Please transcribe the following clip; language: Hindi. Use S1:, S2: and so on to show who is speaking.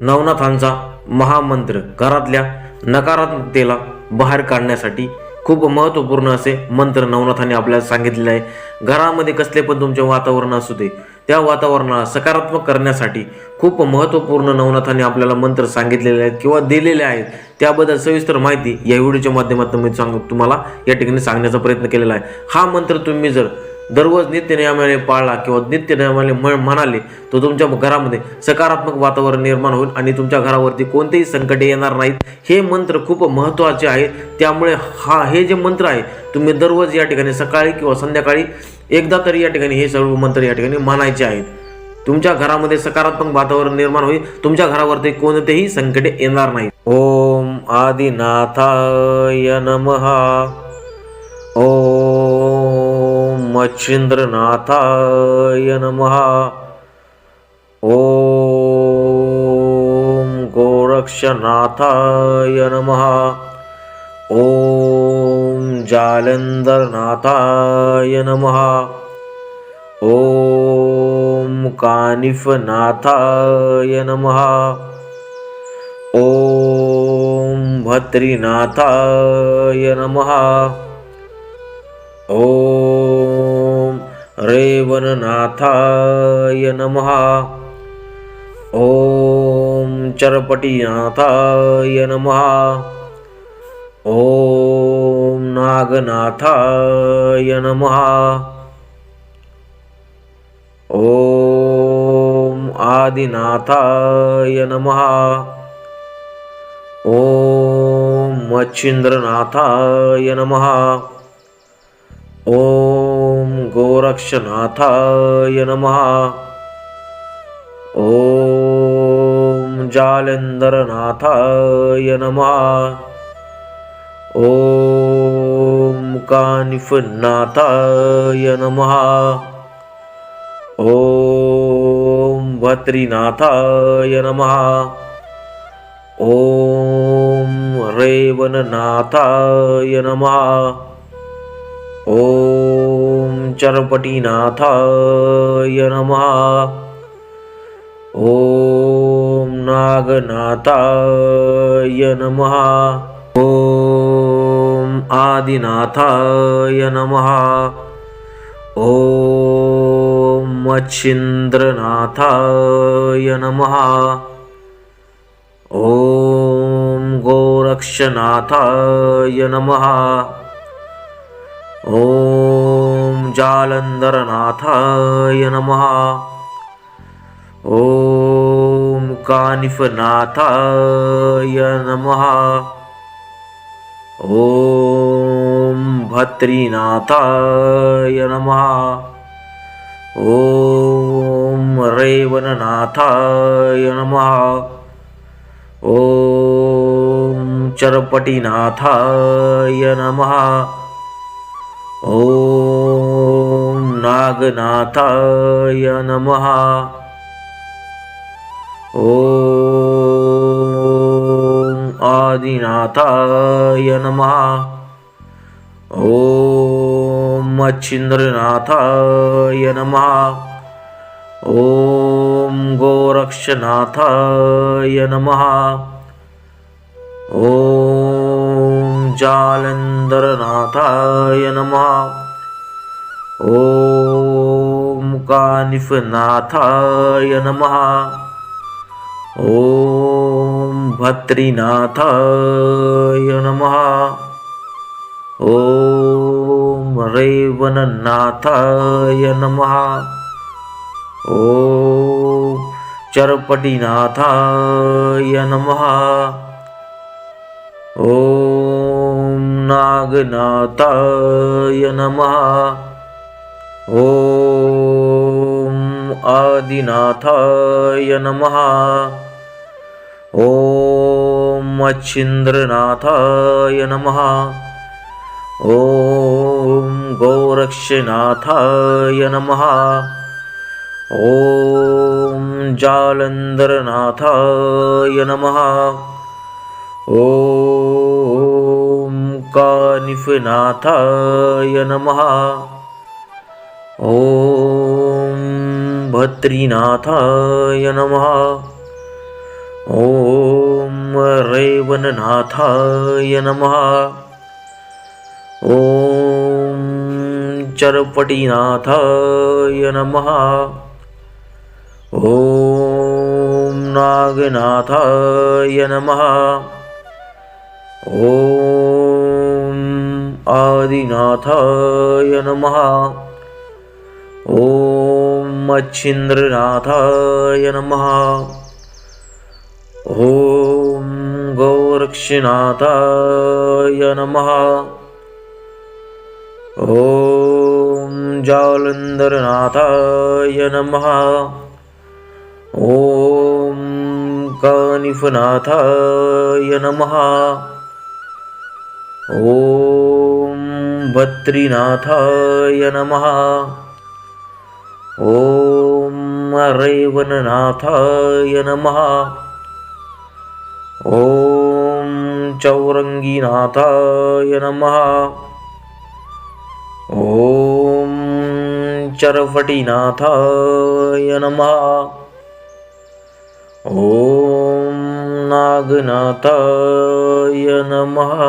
S1: नवनाथांचा महामंत्र घरातल्या नकारात्मकतेला बाहेर काढण्यासाठी खूप महत्त्वपूर्ण असे मंत्र नवनाथाने आपल्याला सांगितलेले आहे. घरामध्ये कसले पण तुमचे वातावरण असू दे त्या वातावरणाला सकारात्मक करण्यासाठी खूप महत्त्वपूर्ण नवनाथाने आपल्याला मंत्र सांगितलेले आहेत किंवा दिलेले आहेत. त्याबद्दल सविस्तर माहिती या व्हिडिओच्या माध्यमातून मी सांग तुम्हाला या ठिकाणी सांगण्याचा प्रयत्न केलेला आहे. हा मंत्र तुम्ही जर दररोज नित्यनियमाने पाळला किंवा नित्यनियमाने म्हणाले तर तुमच्या घरामध्ये सकारात्मक वातावरण निर्माण होईल आणि तुमच्या घरावरती कोणतेही संकटे येणार नाहीत. हे मंत्र खूप महत्त्वाचे आहे. त्यामुळे हा हे जे मंत्र आहे तुम्ही दररोज या ठिकाणी सकाळी किंवा संध्याकाळी एकदा तरी या ठिकाणी हे सर्व मंत्र या ठिकाणी म्हणायचे आहेत. तुमच्या घरामध्ये सकारात्मक वातावरण निर्माण होईल. तुमच्या घरावरती कोणतेही संकटे येणार नाहीत. ओम आदिनाथाय नमः. मच्छिन्द्रनाथाय नमः। ॐ गोरक्षनाथाय नमः। ॐ जालन्धरनाथाय नमः। ॐ कानिफनाथाय नमः। ॐ भद्रीनाथाय नमः। ॐ रेवननाथाय नमः। ॐ चरपटीनाथाय नमः। ॐ नागनाथाय नमः। ॐ आदिनाथाय नमः। ॐ मच्छिन्द्रनाथाय नमः। ॐ गोरक्षनाथाय नमः। ॐ जालन्धरनाथाय नमः। ॐ कानिफनाथाय नमः। ॐ भद्रीनाथाय नमः। ॐ रेवणनाथाय नमः। ॐ चरपटीनाथाय नमः। ॐ नागनाथाय नमः। ॐ आदिनाथाय नमः। ॐ मच्छिन्द्रनाथाय नमः। ॐ गोरक्षनाथाय नमः। ॐ जालन्धरनाथाय नमः। ॐ कानिफनाथाय नमः। ॐ भद्रीनाथाय नमः। ॐ रेवणनाथाय नमः। ॐ चरपटीनाथाय नमः। ॐ नागनाथाय नमः। ॐ आदिनाथाय नमः। ॐ मच्छिन्द्रनाथाय नमः। ॐ गोरक्षनाथाय नमः। ॐ जालन्धरनाथाय नमः। ॐ कानिफनाथाय नमः। ॐ भद्रीनाथाय नमः। ॐ रेवणनाथाय नमः। ॐ चरपटीनाथाय नमः। ॐ नागनाथाय नमः। ॐ आदिनाथाय नमः। ॐ मच्छिन्द्रनाथाय नमः। ॐ गोरक्षनाथाय नमः। ॐ जालन्धरनाथाय नमः। ॐ कानिफनाथाय नमः। ॐ भद्रीनाथाय नमः। ॐ रैवननाथाय नमः। ॐ चरपटीनाथाय नमः। ॐ नागनाथाय नमः। ॐ आदिनाथाय नमः। ॐ मच्छिन्द्रनाथाय नमः। ॐ गौरक्षनाथाय नमः। ॐ जालन्धरनाथाय नमः। ॐ कानिफनाथाय नमः। ॐ बद्रीनाथाय नमः। ॐ रेवननाथाय नमः। ॐ चौरङ्गीनाथाय नमः। ॐ चरफटीनाथाय नमः। ॐ नागनाथाय नमः